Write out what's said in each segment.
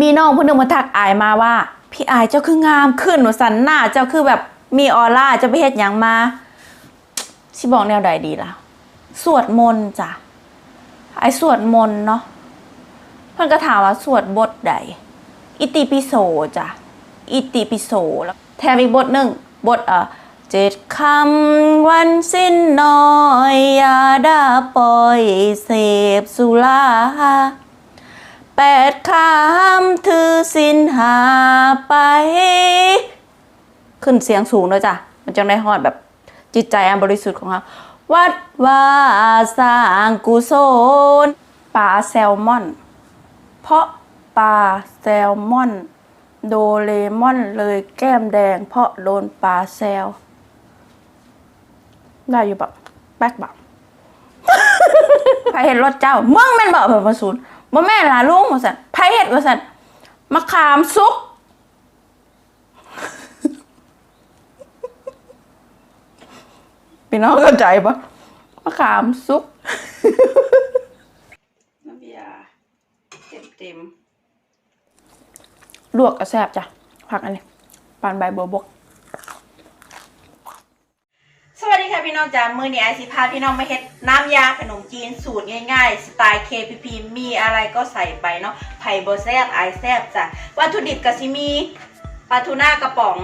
มีน้องผู้หนึงมาทักอายมาว่า พี่อายเจ้าคืองามขึ้นว่าสันหน้าเจ้าคือแบบมีออร่าเจะไปเฮ็ดหยังมาสิบอกแนวใดดีล่ะ สวดมนต์จ้ะไอ้สวดมนต์เนาะเพิ่นก็ถามว่าสวดบทใด อิติปิโสจ้ะ อิติปิโสแล้วแถมอีกบทหนึ่งบทเอ่อเจ็ดคำวันสิ้นน้อย อยาดาปล่อยเสพสุรา แปดคำถือสินหาไป ขึ้นเสียงสูงด้วยจ้ะ มันจังได้ฮอดแบบจิตใจอันบริสุทธิ์ของเราวัดว่าสร้างกุศลปลาแซลมอน เพราะปลาแซลมอน โดเรมอนเลยแก้มแดง เพราะโดนปลาแซล ได้อยู่แบบแป๊กแบบใครเห็นรถเจ้ามึงแม่นบอกเพิ่นมาศูนย์ บ่แม่นล่ะลุงว่าซั่นไผเฮ็ดว่าซั่นมะขามสุกพี่น้องเข้าใจปะมะขามสุกน้ำยาเต็มเต็มๆลวกกระแซบจ้ะผักอันนี้ปานใบบัวบก สวัสดีค่ะพี่น้ องจ้ามือนี้ไอซิพาพี่น้องมาเฮ็ดน้ำยาขนมจีนสูตรง่ายๆ สไตล์ KPP มีอะไรก็ใส่ไปเนาะไผ่โบแซบไอแซบจ้ะวัตถุดิบก็สิมีปลาทูน่ากระป๋อง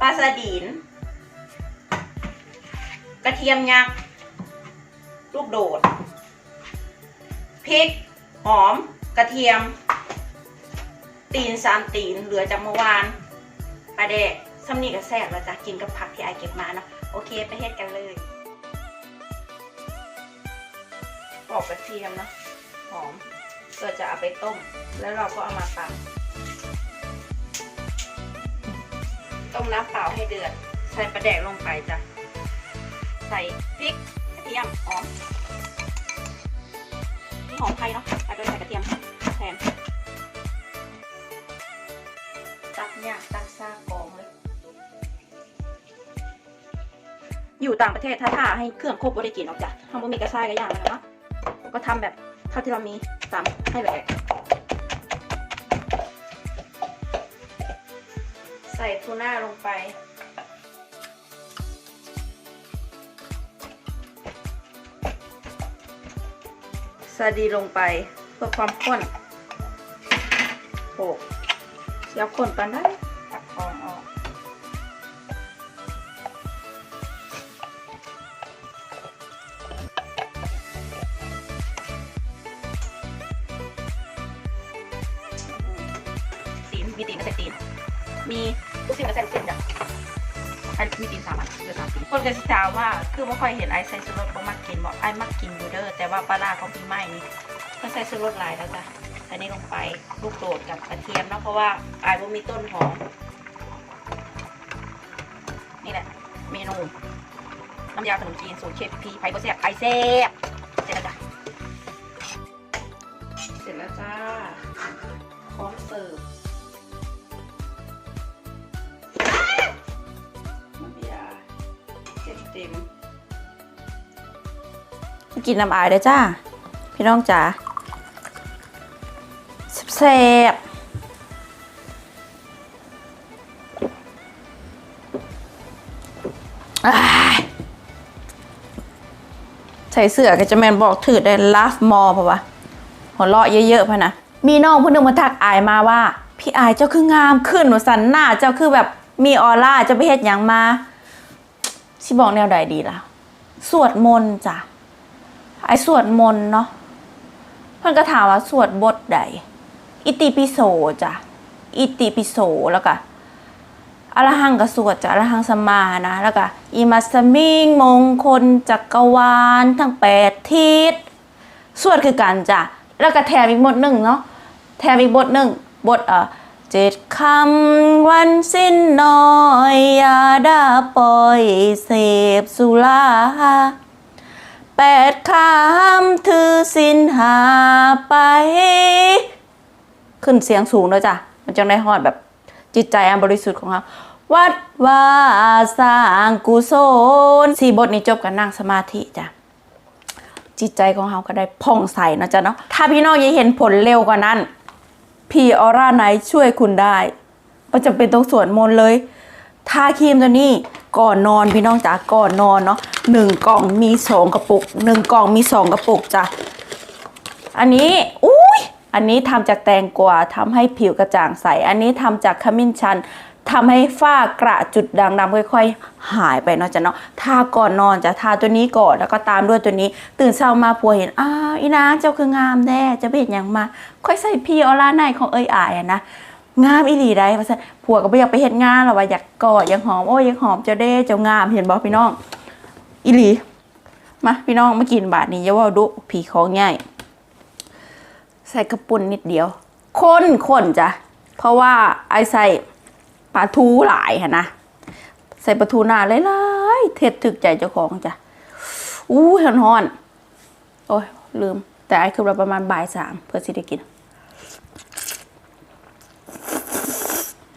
ปลาสดีน กระเทียมยักษ์ลูกโดดพริก หอม กระเทียม ตีนสามตีนเหลือจากเมื่อวานปลาแดก ซ้ำนี่ก็แซ่บแล้วจ้ะกินกับผักที่ไอเก็บมาเนาะโอเคไปเฮ็ดกันเลยปอกกระเทียมเนาะหอมเพื่อจะเอาไปต้ม แล้วเราก็เอามาตำต้มน้ำเปล่าให้เดือด ใส่ปลาแดกลงไปจ้ะ ใส่พริกกระเทียมหอมนี่หอมไทยเนาะแล้วก็ใส่กระเทียมแทนตักเนี่ยตัก อยู่ต่างประเทศถ้าถ้าให้เครื่องครบบ่ได้กินออกจ้ะทำบ่มีกระชายกระย่างแล้วเนาะก็ทำแบบเท่าที่เรามีตามให้แหลกใส่ทูน่าลงไป ซาดีลงไปเพื่อความข้นโขกเดี๋ยวข้นตอนได้ ส่ตีน มีลูกชิ้นก็ใส่ลูกชิ้นจ้ะไอ้มีตีนสามอันเหลือสามตีนคนก็จะถามว่าคือไม่ค่อยเห็นไอ้ใส่ชูรสเขามักกินบอกไอ้มักกินอยู่เด้อแต่ว่าปลาร้าของพี่ไม้นี่ก็ใส่ชูรสหลายแล้วจ้ะอันนี้ลงไปลูกโดดกับกระเทียมเนาะเพราะว่าไอ้บ่มีต้นหอมนี่แหละเมนูน้ำยาขนมจีนสูตรเชฟพีไผ่บะเสียบไอเซ่บ กินน้ำอายเลยจ้า พี่น้องจ๋าแซ่บใส่เสื้อก็จะแมนบอกถือได้ love more เพราะว่าหัวเราะเยอะๆพะนะ มีน้องผู้หนึงมาทักอายมาว่า พี่อายเจ้าคืองามขึ้นว่าสันหน้าเจ้าคือแบบมีออร่าเจะไปเฮ็ดยังมาสิบอกแนวใดดีล่ะ สวดมนต์จ้ะ ไอ้สวดมนต์เนาะเพิ่นก็ถามว่าสวดบทใด อิติปิโสจ้ะ อิติปิโสแล้วก็อรหังก็สวดจ้ะอรหังสมานะ แล้วก็อิมัสมิงมงคลจักรวาลทั้งแปดทิศสวดคือกันจ้ะ แล้วก็แถมอีกบทหนึ่งเนาะแถมอีกบทหนึ่งบทเอ่อเจ็ดคำวันสิ้นน้อยยาดาปล่อยเสพสุรา แปดคำถือสินหาไป ขึ้นเสียงสูงด้วยจ้ะ มันจังได้ฮอดแบบจิตใจอันบริสุทธิ์ของเราวัดว่าสร้างกุศลสี่บทนี้จบกันนั่งสมาธิจ้ะ จิตใจของเราก็ได้ผ่องใสนะจ๊ะเนาะถ้าพี่น้องอยากเห็นผลเร็วกว่านั้นพีออร่าไนช่วยคุณได้ก็จะเป็นต้องสวดมนต์เลย ทาครีมตัวนี้ก่อนนอนพี่น้องจ๋าก่อนนอนเนาะหนึ่งกล่องมีสองกระปุกหนึ่งกล่องมีสองกระปุกจ้ะอันนี้อุ้ยอันนี้ทำจากแตงกวาทำให้ผิวกระจ่างใส อันนี้ทำจากขมิ้นชันทำให้ฝ้ากระจุดด่างดำค่อย ๆ หายไปเนาะจ้ะเนาะทาก่อนนอนจะทาตัวนี้ก่อนแล้วก็ตามด้วยตัวนี้ ตื่นเช้ามาผัวเห็นอ้าวอีนางเจ้าคืองามแน่จะไปเห็นอย่างมา ค่อยใส่พีออร่าไนของเอ้ยอายอะนะ งามอีหลีได้เพราะฉะนั้นผัวก็ไม่อยากไปเห็นงานหรอกว่าอยากกอดอยากหอมโอ้ยอยากหอมเจ้าเด้เจ้างามเห็นบอกพี่น้องอีหลีมาพี่น้องมากินบาทนี้อย่าว่าดุผีของใหญ่ใส่กระปุ่นนิดเดียวคนคนจ้ะเพราะว่าไอใส่ปลาทูหลายค่ะนะใส่ปลาทูหนาหลายๆเท็ดถึกใจเจ้าของจ้ะอู้หอนหอนโอ้ยลืม แต่ไอคือเราประมาณบ่ายสามเพื่อสิได้กินอื้อหือ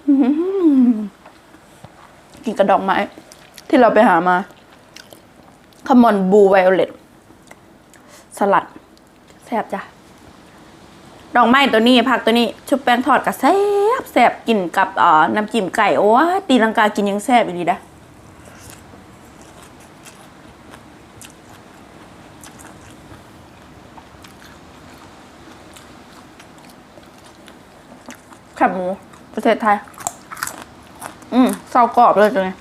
กินกระดองไม้ ที่เราไปหามาขมอนบูไวโอเลตสลัด แซ่บจ้ะ ดอกไม้ตัวนี้ ผักตัวนี้ ชุบแป้งทอดกับแซ่บแซ่บกินกับเอ่อน้ำจิ้มไก่ โอ้ตีลังกากินยังแซ่บอีกดีนะแคบหมูประเทศไทย อืมเศร้ากรอบเลยจังเลย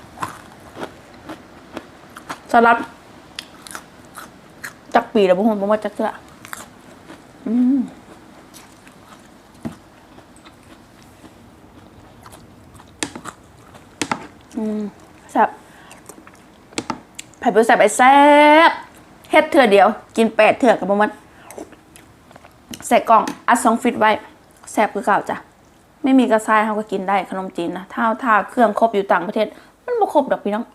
สลัด จักปีแล้วบุ้งผมว่าจักเสืออืมแซ่บไผ่เปอร์แซ่บไอ้แซ่บเฮ็ดเถื่อเดียว กินแปดเถื่อกับประมาณใส่กล่องอัดสองฟิตไว้แซ่บคือเก่าจ้ะ ไม่มีกระชายเขาก็กินได้ขนมจีนนะถ้าถ้าเครื่องครบอยู่ต่างประเทศ มันบ่ครบดอกพี่น้อง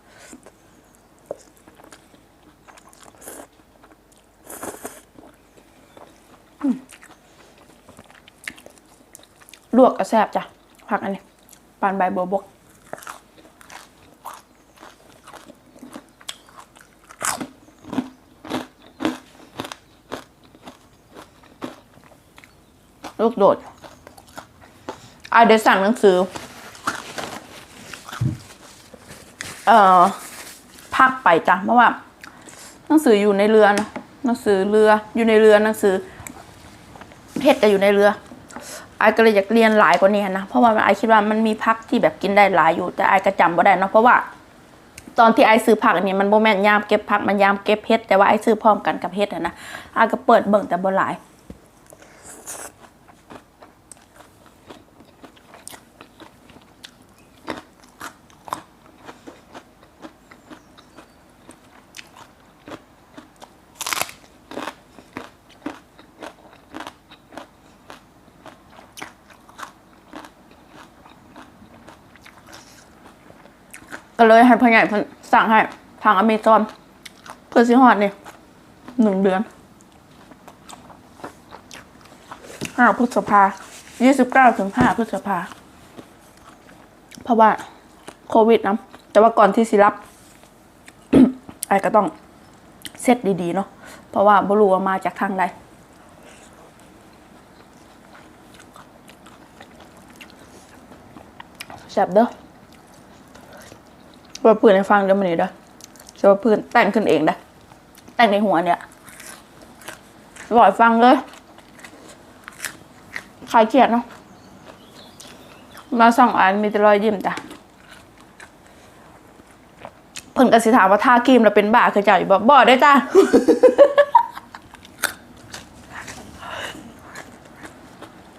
ลวกก็แซ่บจ้ะผักอันนี้ปานใบบัวบกลูกโดด อะเดี๋ยวสั่งหนังสือ เอ่อพักไปจ้ะเพราะว่า หนังสืออยู่ในเรือนะหนังสือเรือ อยู่ในเรือหนังสือเทศจะอยู่ในเรือไอายก็เลยอยากเรียนหลายกว่านี้นะ เพราะว่าไอายคิดว่ามันมีพักที่แบบกินได้หลายอยู่ แต่ไอายก็จำบ่ได้เนาะเพราะว่า ตอนที่ไอายซื้อผักอันนี้มันโบแมนยามเก็บผักมันยามเก็บเฮ็ดแต่ว่าไอายซื้อพร้อมกันกับเฮ็ดอะนะไอายก็เปิดเบิ่งแต่บ่หลาย ให้พ่อใหญ่สั่งให้ทางอเมซอนเพื่อสิฮอดนี่หนึ่งเดือนห้าพฤษภายี่สิบเก้าถึงห้าพฤษภาเพราะว่าโควิดนะแต่ว่าก่อนที่สิรับไอ้ก็ต้องเซตดีๆเนาะเพราะว่าบรู้ว่ามาจากทางใดแซ่บเด้อ ว่าเพื่อนให้ฟังเดี๋ยวมันนี้ด้อจะว่าเพื่อนแต่งขึ้นเองด้แต่งในหัวเนี่ยบ่อยฟังเลยใครเครียดเนาะมาส่องอ่านมีแต่รอยยิ้มจ้ะเพิ่นก็สิถามว่าท่าครีมเราเป็นบ้าคือเจ้าอยู่บ่บ่ได้จ้ะ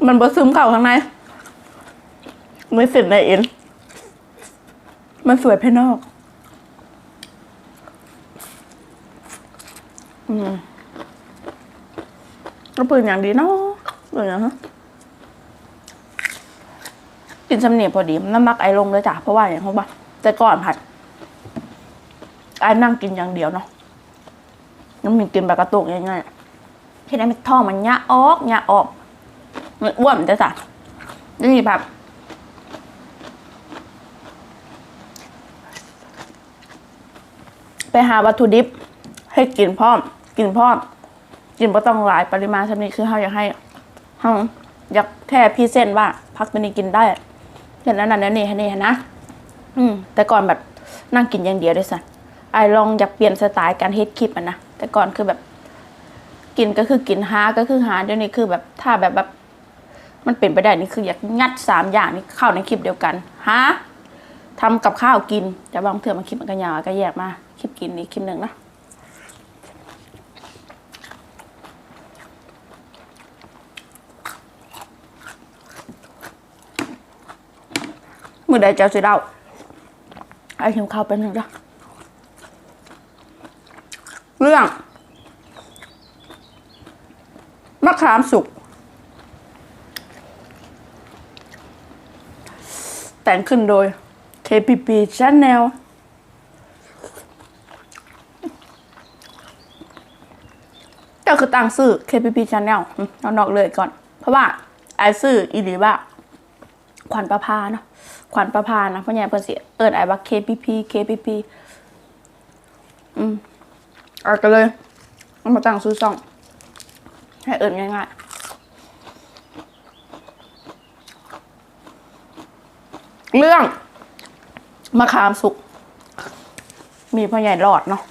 มันบ่ซึมเข้าข้างในไม่สิทธิ์ในเอ็น มันสวยภายนอก อืมก็ปืนอย่างดีเนาะเปืนอย่างฮะกินสำเนียงพอดี น้ำมักไอลงเลยจ้ะ เพราะว่าอย่างเขาบอกแต่ก่อนผัดไอนั่งกินอย่างเดียวเนาะน้ำมีกินแบบกระตุกง่ายๆที่ได้ไม่ท้องมันยะออกยะออกมันอ้วนจ้ะจ้ะนี่แบบ ไปหาวัตถุดิบ ให้กินพร้อม กินพร้อม กินบ่ต้องหลายปริมาณชนิดคือเฮาอยากให้เฮาอยากแค่พี่เส้นว่าพักตัวนี้กินได้เห็นนั้นนั่นนี่นี่นะอืมแต่ก่อนแบบนั่งกินอย่างเดียวด้วยสันไอลองอยากเปลี่ยนสไตล์การเฮ็ดคลิปอะนะแต่ก่อนคือแบบ กินก็คือกินหาก็คือหาเดี๋ยวนี้คือแบบถ้าแบบแบบ มันเป็นไปได้นี่คืออยากงัดสามอย่างนี้เข้าในคลิปเดียวกันหา ทำกับข้าวกินแต่บางเถื่อมันคลิปมันก็ยาวก็แยกมาคลิปกินนี่คลิปหนึ่งนะมื่อใดเจ้าสิเดาไอ้หิวข้าวเป็นหนึ่งจ้ะเรื่องมะขามสุก แต่งขึ้นโดย KPP Channel เจ้าคือตังซื้อ KPP Channel เอานอกเลยก่อน เพราะว่าไอ้ซื้ออีหลีว่าขวัญประพาเนาะขวัญประพานะพ่อใหญ่เพิ่นสิเอิ้นไอ้ว่า KPP KPP อืมเอากันเลยเอามาตั้งซื้อซ่อง ให้เอิ้นง่ายๆเรื่อง มะขามสุก มีพ่อใหญ่รอดเนาะ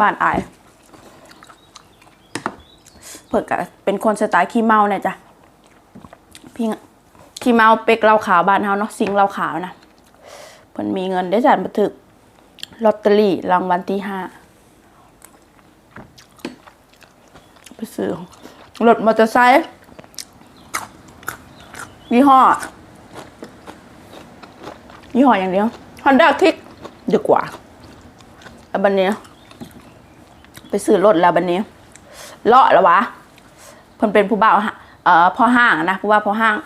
บ้านอาย เพิ่นก็เป็นคนสไตล์ขี้เมาเนี่ยจ้ะพี่ที่เมาเป็กเหล้าขาวบ้านเฮาเนาะสิงเหล้าขาวนะเพิ่นมีเงินได้จัดบันทึกลอตเตอรี่รางวัลที่ห้าไปซื้อรถมอเตอร์ไซค์ยี่ห้อ ยี่ห้ออย่างเดียว Honda Click ดีกว่าแล้วบันนี้ ไปซื้อรถแล้วบันนี้เลาะแล้ววะเพิ่นเป็นผู้บ่าวฮะเอ่อพ่อห้างนะผู้ว่าพ่อห้าง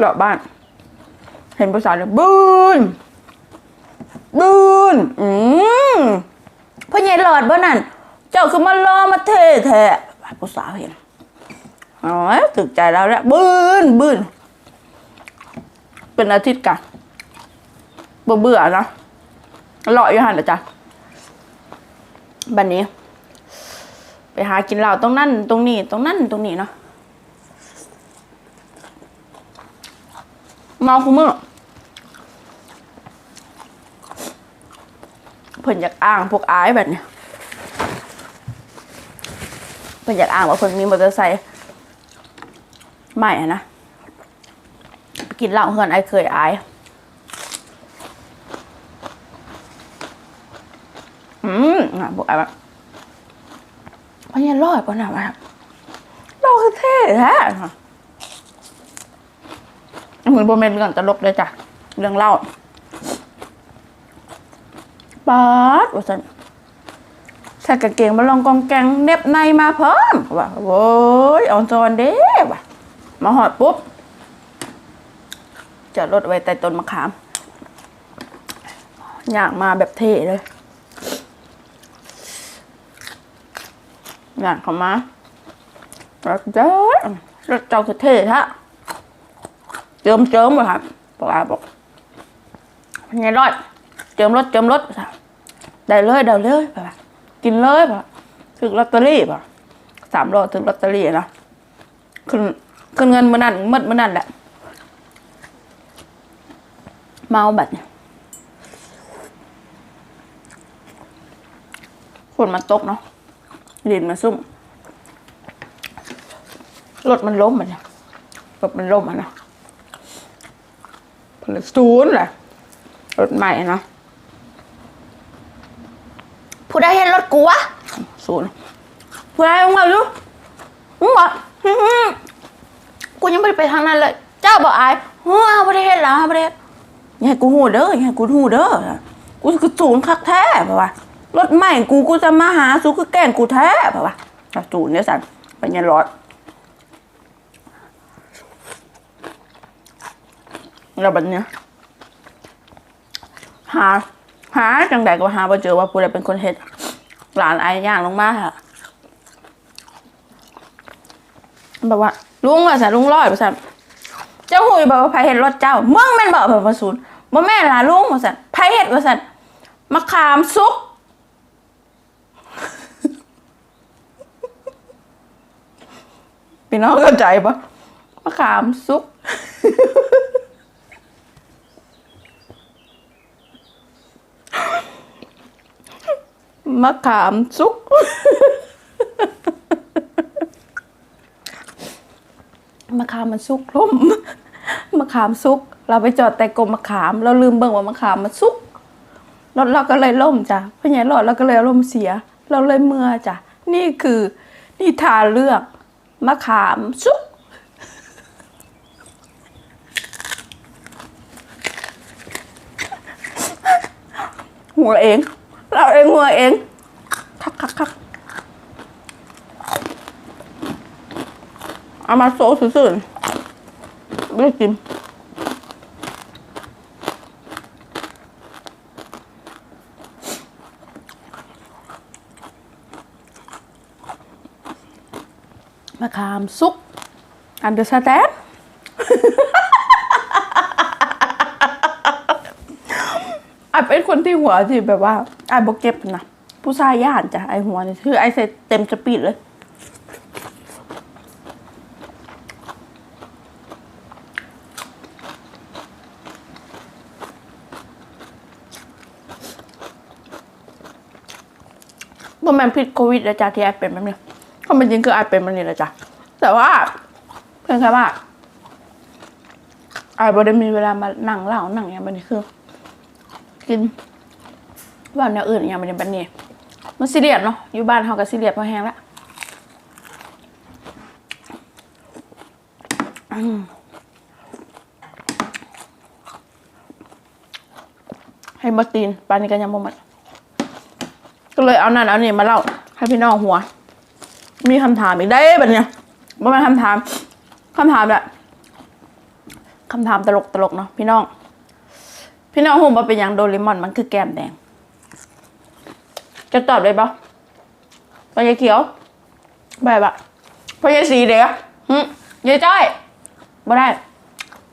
หลอกบ้าน เห็นภาษาเนี่ยบืน บืนอืมพ่อใหญ่หลอดบ้านั่น เจ้าคือมารอมาเท่แท้ผู้สาวเห็นอ๋อตึกใจแล้วแหล้วบืนบืนเป็นอาทิตย์กันเบื่อเบื่อนะหล่ออยู่หันเหรอจ๊ะบันนี้ ไปหากินเหล้าตรงนั้นตรงนี้ ตรงนั้นตรงนี้เนาะเมาคุมือ พิ่นอยากอ้างพวกอายแบบเนี้ยเพิ่นอยากอ้างว่าเพิ่นมีมอเตอร์ไซค์ใหม่ะนะไปกินเหล้าเฮือนไอเคยอายอืมอะบอกไอ้ว่าพญารอดป่ะนะวะเราคือเท่แท้เหมือนโบเมนเรื่องตลกเลยจ้ะเรื่องเล่า ปาดว่าสันใส่กางเกงมาลองกองแกงเน็บในมาเพิ่มว่าโว้ยออนซอนเด้ว่ะมาหอดปุ๊บจอดรถไว้ใต้ต้นมะขาม อยากมาแบบเท่เลย อยากเข้ามาแล้วเจ้ารถเจ้าเท่ฮะเจิมเจิมเลยครับบอกอาบอกไงรอด เจิมรถเจิมรถได้เลยได้เลยแบบกินเลยแบบถึงลอตเตอรี่แบบสามรอถึงลอตเตอรี่นะขึ้นขึ้นเงินมื่อนั้นหมดมื่อนั้นแหละเมาแบบเนี่ยฝนมันตกเนาะดินมันซุ่มรถมันล้มมันรถมันล้มอะนะผลิตศูนย์แหละรถใหม่นะ ผู้ใดเห็นรถกูวะศูนย์ผู้ใดมึงเอาอยู่มึงบอกอื้อหือกูยังไม่ได้ไปทางนั้นเลย เจ้าบอกอายเฮ้ยเอาประเทศแล้วเอาประเทศอย่าให้กูหูเด้ออย่าให้กูหูเด้อกูคือศูนย์คักแท้ป่ะวะรถใหม่กูกูจะมาหาสูคือแกล้งกูแท้ป่ะวะอะศูนย์เนี่ยสันเป็นยันรถแล้วบัดเนี้ยหา หาจังใดก็หาบ่เจอว่าผู้ใดเป็นคนเฮ็ดหลานไอ้ย่างลงมาค่ะแบบว่าลุงว่าสะลุงร้อยว่าสะเจ้าหุยบอกว่าไผเห็ดรถเจ้าเมึงแม่นบอกเพิ่นว่าศูนย์บ่แม่นล่ะลุงว่าซั่นไผเห็ดว่าซั่นมะขามสุกพี่น้องเข้าใจปะมะขามสุก มะขามสุก มะขามมันสุกล่มมะขามสุก เราไปจอดแต่กรมมะขาม เราลืมเบิ่งว่ามะขามมันสุกรถเราก็เลยล่มจ้ะเพราะไงรถเราก็เลยอารมเสีย เราเลยเมื่อจ้ะนี่คือนิทานเรื่องมะขามสุกหัวเอง เราเองหัวเองคักคักคักเอามาโซ่ซื่อๆไม่ได้กินมะขามซุก อันเดอร์สแตนไอเป็นคนที่หัวที่แบบว่า ไอบกเก็บนะผู้ชายย่านจ้ะไอหัวนี่คือไอเสร็จเต็มสปีดเลยบ่แม่นพิษโควิดนะจ๊ะที่ไอเป็นแบบนี้ก็เป็นจริงคือไอเป็นมันนี่แหละจ้ะแต่ว่าเพียงแค่ว่าไอบ่ได้มีเวลามานั่งเล่านั่งอย่างมันนี่คือ กิน ว่าแนวอื่นอย่างมันเป็นแบบนี้มันซีเรียสเนาะอยู่บ้านเฮาก็ซีเรียสพอแห้งละให้มาตีนปานนี้กันยังบ่หมดก็เลยเอานั่นเอานี่มาเล่าให้พี่น้องหัว มีคำถามอีกได้แบบเนี้ยบ่แม่นคำถามคำถามแบบคำถามตลกตลกเนาะพี่น้อง พี่น้องหูมาเป็นอย่างโดเรมอนมันคือแก้มแดง จะตอบได้ปะปยายเขียวแบบอะปยายสีเด็กหึยายจ้อยบ่ได้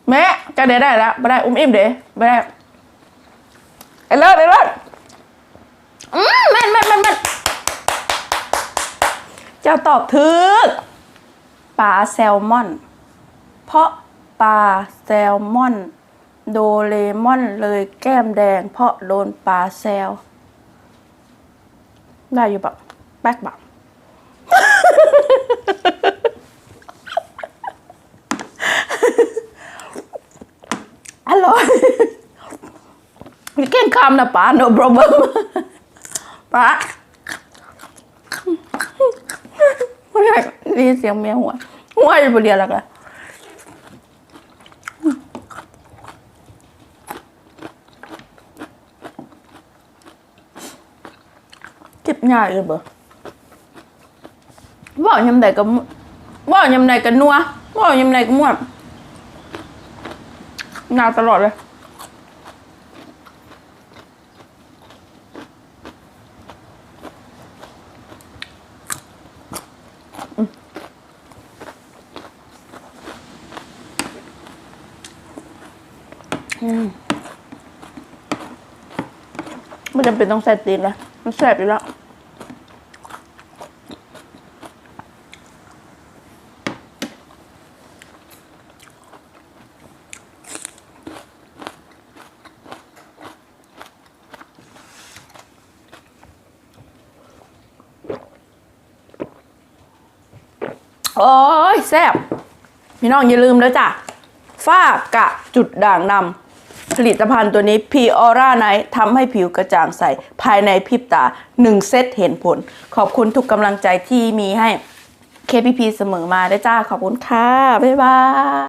แม่จะเดี๋ยวได้แล้วบ่ได้อุ้มอิ่มเดี๋ยวบ่ได้ไอ้เลิศไอ้เลิศอืมแม่นแม่นแม่นแม่นเจ้าตอบถึกปลาแซลมอน เพราะปลาแซลมอน โดเรมอนเลยแก้มแดง เพราะโดนปลาแซล ได้อยู่ปะแป๊กปะอร่อย You can come นะป้า no problem ป้าไม่ใช่ด้ยินเสียงเมียหัวหัวอยู่บนเดียวแล้วกันเจ็บ ง่ายเลยเบอว่ายำใดก็ม่วว่ายำใดก็นัวว่ายำใดก็ม่วนงานตลอดเลยไม่จำเป็นต้องใส่ตีนเลยมันแสบอยู่แล้ว โอ้ยแซ่บพี่น้องอย่าลืมแล้วจ้ะฝ้ากะจุดด่างดำผลิตภัณฑ์ตัวนี้พีออร่าไนทำให้ผิวกระจ่างใส ภายในพริบตา1เซตเห็นผล ขอบคุณทุกกำลังใจที่มีให้ KPP เสมอมาได้จ้า ขอบคุณค่ะ บ๊ายบาย